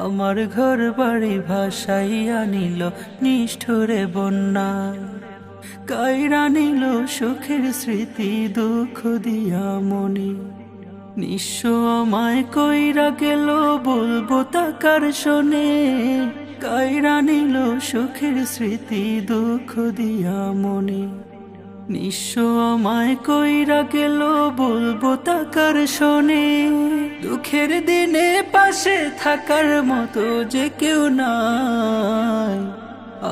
আমার ঘর বাড়ি ভাসাইয়া নিল, নিষ্ঠুরে বন্যা। কায়রা নিল সুখের স্মৃতি, দুঃখ দিয়া মনি। নিঃস্ব আমায় কইরা গেল বলব তাকার শোনে। কায়রা নিল সুখের স্মৃতি, দুঃখ দিয়া মনে। নিঃস্ব আমায় কইরা গেল, বলব তাকার শোনে। দুঃখের দিনে পাশে থাকার মতো যে কেউ নাই।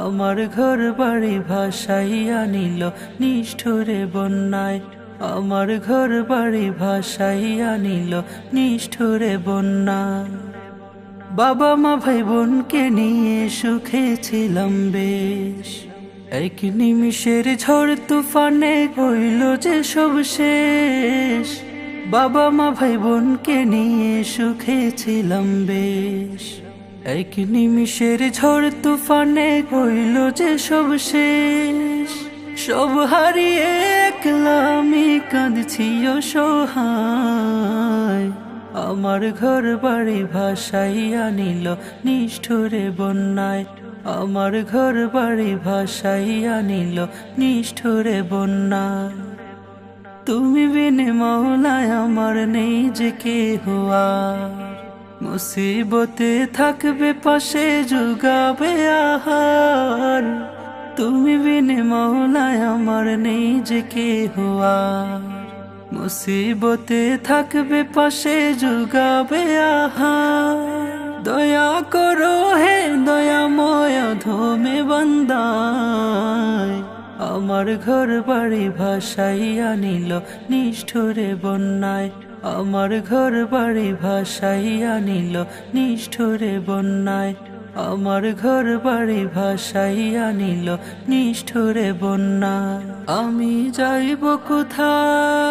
আমার ঘর বাড়ি ভাসাইয়া নিল নিষ্ঠুরে বন্যায়। আমার ঘর বাড়ি ভাসাইয়া নিল নিষ্ঠুরে বন্যা বাবা মা ভাই বোনকে নিয়ে সুখে ছিলাম বেশ। এক নিমিষের ঝড় তুফানে হইল যে সব শেষ। বাবা মা ভাই বোনকে নিয়ে সুখে ছিলাম বেশ। এক নিমিষের ঝড় তুফানে হইল যে সব শেষ। সব হারিয়ে একলা আমি কাঁদছি অসহায়। আমার ঘর বাড়ি ভাসাইয়া নিল নিষ্ঠুরে বন্যায়। আমার ঘর বাড়ি ভাসাইয়া নিল নিষ্ঠুরে বন্যা। তুমি বিনে মৌলায় আমার নেই যে কে হুয়া মুসিবতে থাকবে পাশে যুগাবে আহার। তুমি বিনে মৌলায় আমার নেই যে কে হুয়া মুসিবতে থাকবে পাশে যুগাবে আহার। দয়া করো ধমে বন্দায়। আমার ঘর বাড়ি ভাসাইয়া নিল নিষ্ঠুরে বন্যায়। আমার ঘর বাড়ি ভাসাইয়া নিল নিষ্ঠুরে বন্যায়। আমার ঘর বাড়ি ভাসাইয়া নিল নিষ্ঠুরে বন্যা আমি যাইব কোথায়?